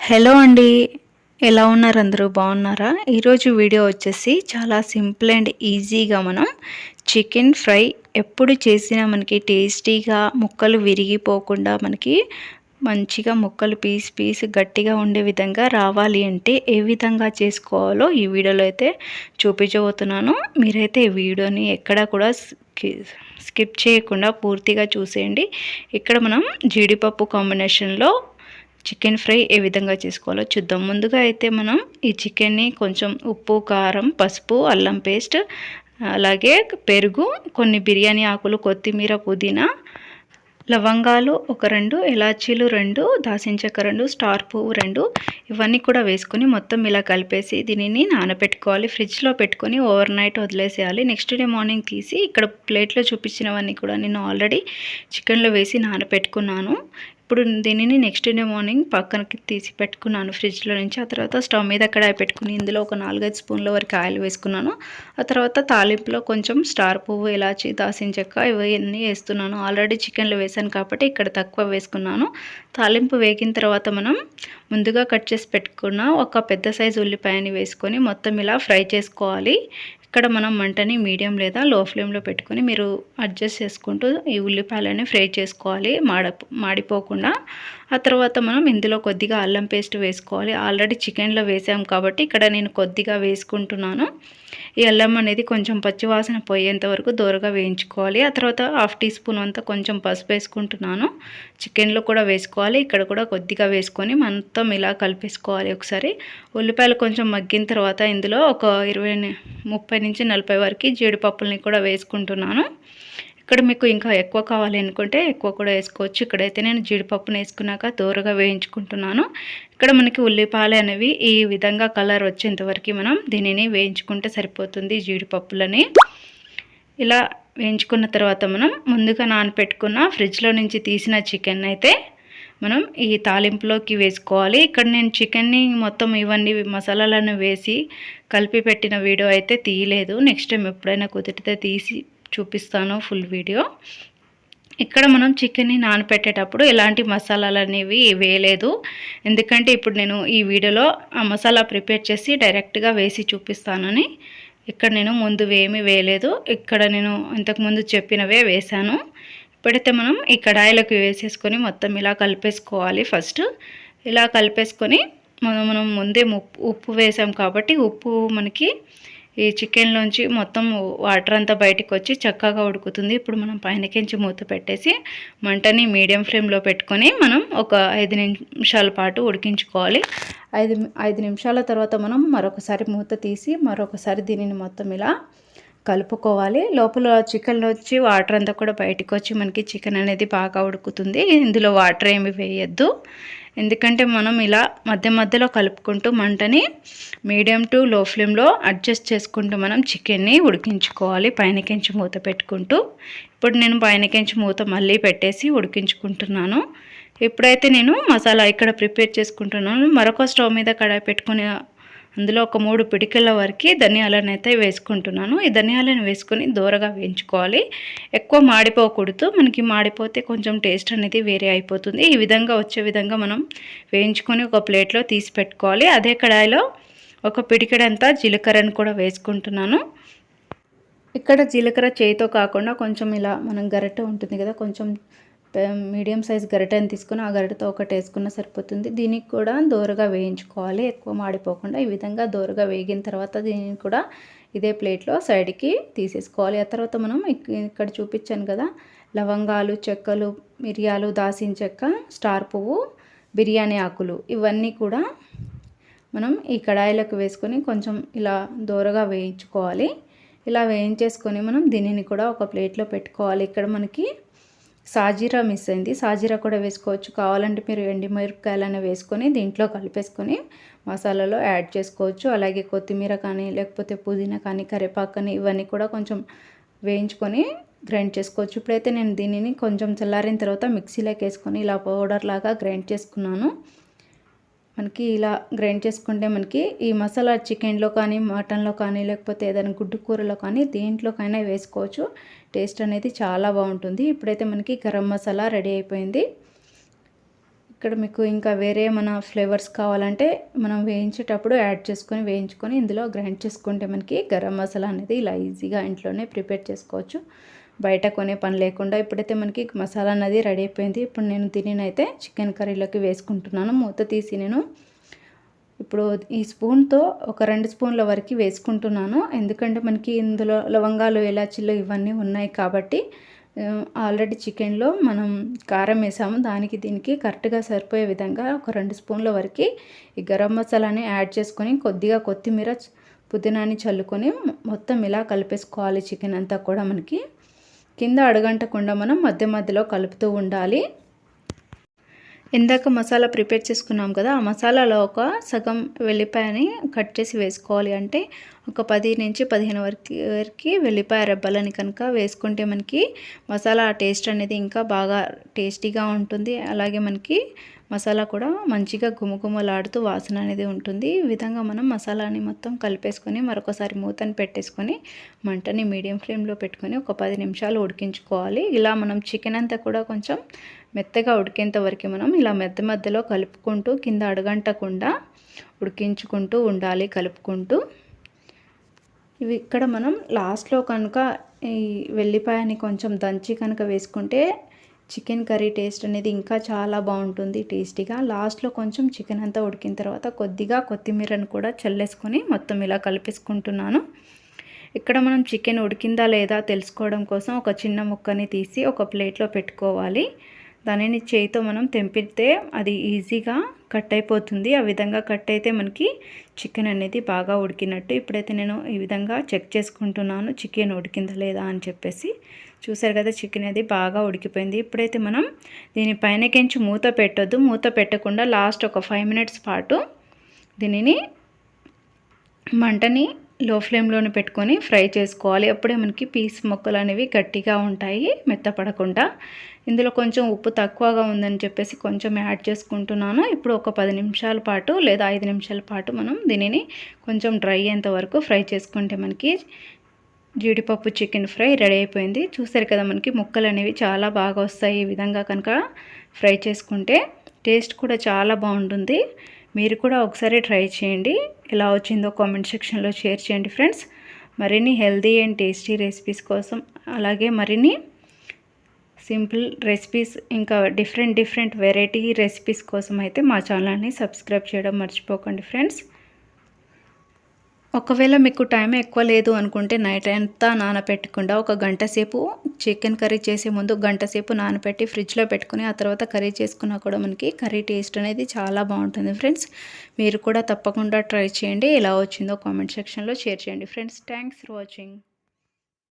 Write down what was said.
Hello అండి. ఎలా ఉన్నారు అందరూ? బాగున్నారా? ఈరోజు వీడియో వచ్చేసి చాలా సింపుల్ అండ్ ఈజీగా మనం చికెన్ ఫ్రై ఎప్పుడు చేసినా మనకి టేస్టీగా ముక్కలు విరిగిపోకుండా మనకి మంచిగా ముక్కలు పీస్ పీస్ గట్టిగా ఉండే విధంగా రావాలి అంటే ఏ విధంగా చేసుకోవాలో ఈ వీడియోలో అయితే చూపించబోతున్నాను. మీరైతే ఈ వీడియోని ఎక్కడా కూడా స్కిప్ చేయకుండా పూర్తిగా చూసేయండి. ఇక్కడ మనం జీడిపప్పు కాంబినేషన్లో చికెన్ ఫ్రై ఏ విధంగా చేసుకోవాలో చూద్దాం. ముందుగా అయితే మనం ఈ చికెన్ని కొంచెం ఉప్పు కారం పసుపు అల్లం పేస్ట్ అలాగే పెరుగు కొన్ని బిర్యానీ ఆకులు కొత్తిమీర పుదీనా లవంగాలు ఒక రెండు ఇలాచీలు రెండు దాసించక రెండు స్టార్ పువ్వు రెండు ఇవన్నీ కూడా వేసుకొని మొత్తం ఇలా కలిపేసి దీనిని నానబెట్టుకోవాలి ఫ్రిడ్జ్లో పెట్టుకొని ఓవర్ నైట్ వదిలేసేయాలి. నెక్స్ట్ డే మార్నింగ్ తీసి ఇక్కడ ప్లేట్లో చూపించినవన్నీ కూడా నేను ఆల్రెడీ చికెన్లో వేసి నానబెట్టుకున్నాను ఇప్పుడు దీనిని నెక్స్ట్ డే మార్నింగ్ పక్కనకి తీసి పెట్టుకున్నాను. ఫ్రిడ్జ్లో నుంచి ఆ తర్వాత స్టవ్ మీద కడాయి పెట్టుకుని ఇందులో ఒక నాలుగైదు స్పూన్ల వరకు ఆయిల్ వేసుకున్నాను. ఆ తర్వాత తాలింపులో కొంచెం స్టార్ పువ్వు ఇలాచి దాసిన చెక్క ఇవన్నీ వేస్తున్నాను. ఆల్రెడీ చికెన్లో వేసాను కాబట్టి ఇక్కడ తక్కువ వేసుకున్నాను. తాలింపు వేగిన తర్వాత మనం ముందుగా కట్ చేసి పెట్టుకున్న ఒక పెద్ద సైజు ఉల్లిపాయని వేసుకొని మొత్తం ఇలా ఫ్రై చేసుకోవాలి. ఇక్కడ మనం మంటని మీడియం లేదా లో ఫ్లేమ్లో పెట్టుకొని మీరు అడ్జస్ట్ చేసుకుంటూ ఈ ఉల్లిపాయలని ఫ్రై చేసుకోవాలి. మాడ మాడిపోకుండా ఆ తర్వాత మనం ఇందులో కొద్దిగా అల్లం పేస్ట్ వేసుకోవాలి. ఆల్రెడీ చికెన్లో వేసాం కాబట్టి ఇక్కడ నేను కొద్దిగా వేసుకుంటున్నాను. ఈ అల్లం అనేది కొంచెం పచ్చివాసన పోయేంత వరకు దూరగా వేయించుకోవాలి. ఆ తర్వాత హాఫ్ టీ స్పూన్ అంతా కొంచెం పసుపు వేసుకుంటున్నాను. చికెన్లో కూడా వేసుకోవాలి. ఇక్కడ కూడా కొద్దిగా వేసుకొని మొత్తం ఇలా కలిపేసుకోవాలి ఒకసారి. ఉల్లిపాయలు కొంచెం మగ్గిన తర్వాత ఇందులో ఒక ఇరవై ముప్పై నుంచి నలభై వరకు జీడిపప్పుల్ని కూడా వేసుకుంటున్నాను. ఇక్కడ మీకు ఇంకా ఎక్కువ కావాలి అనుకుంటే ఎక్కువ కూడా వేసుకోవచ్చు. ఇక్కడైతే నేను జీడిపప్పును వేసుకున్నాక దూరగా వేయించుకుంటున్నాను. ఇక్కడ మనకి ఉల్లిపాయలు అనేవి ఈ విధంగా కలర్ వచ్చేంతవరకు మనం దీనిని వేయించుకుంటే సరిపోతుంది జీడిపప్పులని. ఇలా వేయించుకున్న తర్వాత మనం ముందుగా నానపెట్టుకున్న ఫ్రిడ్జ్లో నుంచి తీసిన చికెన్ అయితే మనం ఈ తాలింపులోకి వేసుకోవాలి. ఇక్కడ నేను చికెన్ని మొత్తం ఇవన్నీ మసాలాలను వేసి కలిపి పెట్టిన వీడియో అయితే తీయలేదు. నెక్స్ట్ టైం ఎప్పుడైనా కుదిరితే తీసి చూపిస్తాను ఫుల్ వీడియో. ఇక్కడ మనం చికెన్ని నానపెట్టేటప్పుడు ఎలాంటి మసాలాలు అనేవి వేయలేదు. ఎందుకంటే ఇప్పుడు నేను ఈ వీడియోలో ఆ మసాలా ప్రిపేర్ చేసి డైరెక్ట్గా వేసి చూపిస్తానని. ఇక్కడ నేను ముందు ఏమీ వేయలేదు. ఇక్కడ నేను ఇంతకుముందు చెప్పినవే వేశాను. ఇప్పుడైతే మనం ఈ కడాయిలోకి వేసేసుకొని మొత్తం ఇలా కలిపేసుకోవాలి ఫస్ట్. ఇలా కలిపేసుకొని మనం మనం ముందే ఉప్పు వేసాం కాబట్టి ఉప్పు మనకి ఈ చికెన్లోంచి మొత్తం వాటర్ అంతా బయటకు వచ్చి చక్కగా ఉడుకుతుంది. ఇప్పుడు మనం పైనకించి మూత పెట్టేసి మంటని మీడియం ఫ్లేమ్లో పెట్టుకొని మనం ఒక ఐదు నిమిషాల పాటు ఉడికించుకోవాలి. ఐదు ఐదు నిమిషాల తర్వాత మనం మరొకసారి మూత తీసి మరొకసారి దీనిని మొత్తం ఇలా కలుపుకోవాలి. లోపల చికెన్ వచ్చి వాటర్ అంతా కూడా బయటకు వచ్చి మనకి చికెన్ అనేది బాగా ఉడుకుతుంది. ఇందులో వాటర్ ఏమి వేయద్దు. ఎందుకంటే మనం ఇలా మధ్య మధ్యలో కలుపుకుంటూ మంటని మీడియం టు లో ఫ్లేమ్లో అడ్జస్ట్ చేసుకుంటూ మనం చికెన్ని ఉడికించుకోవాలి. పైనకించి మూత పెట్టుకుంటూ. ఇప్పుడు నేను పైనకించి మూత మళ్ళీ పెట్టేసి ఉడికించుకుంటున్నాను. ఇప్పుడైతే నేను మసాలా ఇక్కడ ప్రిపేర్ చేసుకుంటున్నాను మరొక స్టవ్ మీద కడాయి పెట్టుకుని అందులో ఒక మూడు పిడికల వరకు ధనియాలను అయితే వేసుకుంటున్నాను. ఈ ధనియాలను వేసుకొని దూరగా వేయించుకోవాలి. ఎక్కువ మాడిపోకూడదు. మనకి మాడిపోతే కొంచెం టేస్ట్ అనేది వేరే అయిపోతుంది. ఈ విధంగా వచ్చే విధంగా మనం వేయించుకొని ఒక ప్లేట్లో తీసి పెట్టుకోవాలి. అదే కడాయిలో ఒక పిడికడంతా జీలకర్రను కూడా వేసుకుంటున్నాను. ఇక్కడ జీలకర్ర చేయితో కాకుండా కొంచెం ఇలా మనం గరిటె ఉంటుంది కదా కొంచెం మీడియం సైజ్ గరిటెని తీసుకుని ఆ గరిటెతో ఒకటి వేసుకున్న సరిపోతుంది. దీనికి కూడా దోరగా వేయించుకోవాలి. ఎక్కువ మాడిపోకుండా ఈ విధంగా దోరగా వేగిన తర్వాత దీనిని కూడా ఇదే ప్లేట్లో సైడ్కి తీసేసుకోవాలి. ఆ తర్వాత మనం ఇక్కడ చూపించాను కదా లవంగాలు చెక్కలు మిరియాలు దాసిన చెక్క స్టార్ పువ్వు బిర్యానీ ఆకులు ఇవన్నీ కూడా మనం ఈ కడాయిలోకి వేసుకొని కొంచెం ఇలా దోరగా వేయించుకోవాలి. ఇలా వేయించేసుకొని మనం దీనిని కూడా ఒక ప్లేట్లో పెట్టుకోవాలి. ఇక్కడ మనకి సాజీరా మిస్ అయింది. సాజీరా కూడా వేసుకోవచ్చు. కావాలంటే మీరు ఎండి మిరపకాయలనే వేసుకొని దీంట్లో కలిపేసుకొని మసాలాలో యాడ్ చేసుకోవచ్చు. అలాగే కొత్తిమీర కానీ లేకపోతే పుదీనా కానీ కరివేపాకు కానీ ఇవన్నీ కూడా కొంచెం వేయించుకొని గ్రైండ్ చేసుకోవచ్చు. ఇప్పుడైతే నేను దీనిని కొంచెం చల్లారిన తర్వాత మిక్సీలోకి వేసుకొని ఇలా పౌడర్ లాగా గ్రైండ్ చేసుకున్నాను. మనకి ఇలా గ్రైండ్ చేసుకుంటే మనకి ఈ మసాలా చికెన్లో కానీ మటన్లో కానీ లేకపోతే ఏదైనా గుడ్డు కూరలో కానీ దేంట్లోకైనా వేసుకోవచ్చు. టేస్ట్ అనేది చాలా బాగుంటుంది. ఇప్పుడైతే మనకి గరం మసాలా రెడీ అయిపోయింది. ఇక్కడ మీకు ఇంకా వేరే మన ఫ్లేవర్స్ కావాలంటే మనం వేయించేటప్పుడు యాడ్ చేసుకొని వేయించుకొని ఇందులో గ్రైండ్ చేసుకుంటే మనకి గరం మసాలా అనేది ఇలా ఈజీగా ఇంట్లోనే ప్రిపేర్ చేసుకోవచ్చు. బయట కొనే పని లేకుండా ఇప్పుడైతే మనకి మసాలా అనేది రెడీ అయిపోయింది. ఇప్పుడు నేను దీనినైతే చికెన్ కర్రీలోకి వేసుకుంటున్నాను. మూత తీసి నేను ఇప్పుడు ఈ స్పూన్తో ఒక రెండు స్పూన్ల వరకు వేసుకుంటున్నాను. ఎందుకంటే మనకి ఇందులో లవంగాలు ఇలాచీలు ఇవన్నీ ఉన్నాయి కాబట్టి ఆల్రెడీ చికెన్లో మనం కారం వేసాము. దానికి దీనికి కరెక్ట్గా సరిపోయే విధంగా ఒక రెండు స్పూన్ల వరకు ఈ గరం మసాలాని యాడ్ చేసుకొని కొద్దిగా కొత్తిమీర పుదీనాని చల్లుకొని మొత్తం ఇలా కలిపేసుకోవాలి చికెన్ అంతా కూడా మనకి. కింద అడగంటకుండా మనం మధ్య మధ్యలో కలుపుతూ ఉండాలి. ఇందాక మసాలా ప్రిపేర్ చేసుకున్నాం కదా ఆ మసాలాలో ఒక సగం వెల్లిపాయని కట్ చేసి వేసుకోవాలి. అంటే ఒక పది నుంచి పదిహేను వరకు వరకు వెల్లిపాయ రెబ్బలని కనుక వేసుకుంటే మనకి మసాలా టేస్ట్ అనేది ఇంకా బాగా టేస్టీగా ఉంటుంది. అలాగే మనకి మసాలా కూడా మంచిగా గుమగుమలాడుతూ వాసన అనేది ఉంటుంది. ఈ విధంగా మనం మసాలాని మొత్తం కలిపేసుకొని మరొకసారి మూతని పెట్టేసుకొని మంటని మీడియం ఫ్లేమ్లో పెట్టుకొని ఒక పది నిమిషాలు ఉడికించుకోవాలి. ఇలా మనం చికెన్ అంతా కూడా కొంచెం మెత్తగా ఉడికేంత వరకు మనం ఇలా మెత్త మధ్యలో కలుపుకుంటూ కింద అడగంటకుండా ఉడికించుకుంటూ ఉండాలి కలుపుకుంటూ. ఇవి ఇక్కడ మనం లాస్ట్లో కనుక ఈ వెల్లిపాయని కొంచెం దంచి కనుక వేసుకుంటే చికెన్ కర్రీ టేస్ట్ అనేది ఇంకా చాలా బాగుంటుంది టేస్టీగా. లాస్ట్లో కొంచెం చికెన్ అంతా ఉడికిన తర్వాత కొద్దిగా కొత్తిమీరను కూడా చల్లేసుకొని మొత్తం ఇలా కలిపేసుకుంటున్నాను. ఇక్కడ మనం చికెన్ ఉడికిందా లేదా తెలుసుకోవడం కోసం ఒక చిన్న ముక్కని తీసి ఒక ప్లేట్లో పెట్టుకోవాలి. దానిని చేయితో మనం తెంపితే అది ఈజీగా కట్ అయిపోతుంది. ఆ విధంగా కట్ అయితే మనకి చికెన్ అనేది బాగా ఉడికినట్టు. ఇప్పుడైతే నేను ఈ విధంగా చెక్ చేసుకుంటున్నాను. చికెన్ ఉడికిందా లేదా అని చెప్పేసి. చూసారు కదా చికెన్ అది బాగా ఉడికిపోయింది. ఇప్పుడైతే మనం దీని పైనకించి మూత పెట్టొద్దు. మూత పెట్టకుండా లాస్ట్ ఒక ఫైవ్ మినిట్స్ పాటు దీనిని మంటని లో ఫ్లేమ్లోనే పెట్టుకొని ఫ్రై చేసుకోవాలి. అప్పుడే మనకి పీస్ మొక్కలు అనేవి గట్టిగా ఉంటాయి మెత్తపడకుండా. ఇందులో కొంచెం ఉప్పు తక్కువగా ఉందని చెప్పేసి కొంచెం యాడ్ చేసుకుంటున్నాను. ఇప్పుడు ఒక పది నిమిషాల పాటు లేదా ఐదు నిమిషాల పాటు మనం దీనిని కొంచెం డ్రై అయ్యేంత వరకు ఫ్రై చేసుకుంటే మనకి జీడిపప్పు చికెన్ ఫ్రై రెడీ అయిపోయింది. చూసారు కదా మనకి ముక్కలు అనేవి చాలా బాగా వస్తాయి ఈ విధంగా కనుక ఫ్రై చేసుకుంటే. టేస్ట్ కూడా చాలా బాగుంటుంది. మీరు కూడా ఒకసారి ట్రై చేయండి. ఎలా వచ్చిందో కామెంట్ సెక్షన్లో షేర్ చేయండి ఫ్రెండ్స్. మరిన్ని హెల్దీ అండ్ టేస్టీ రెసిపీస్ కోసం అలాగే మరిన్ని సింపుల్ రెసిపీస్ ఇంకా డిఫరెంట్ డిఫరెంట్ వెరైటీ రెసిపీస్ కోసం అయితే మా ఛానల్ని సబ్స్క్రైబ్ చేయడం మర్చిపోకండి ఫ్రెండ్స్. ఒకవేళ మీకు టైం ఎక్కువ లేదు అనుకుంటే నైట్ అంతా నానపెట్టకుండా ఒక గంట సేపు చికెన్ కర్రీ చేసే ముందు గంట సేపు నానపెట్టి ఫ్రిడ్జ్లో పెట్టుకుని ఆ తర్వాత కర్రీ చేసుకున్నా కూడా మనకి కర్రీ టేస్ట్ అనేది చాలా బాగుంటుంది. ఫ్రెండ్స్ మీరు కూడా తప్పకుండా ట్రై చేయండి. ఎలా వచ్చిందో కామెంట్ సెక్షన్లో షేర్ చేయండి. Friends thanks for watching.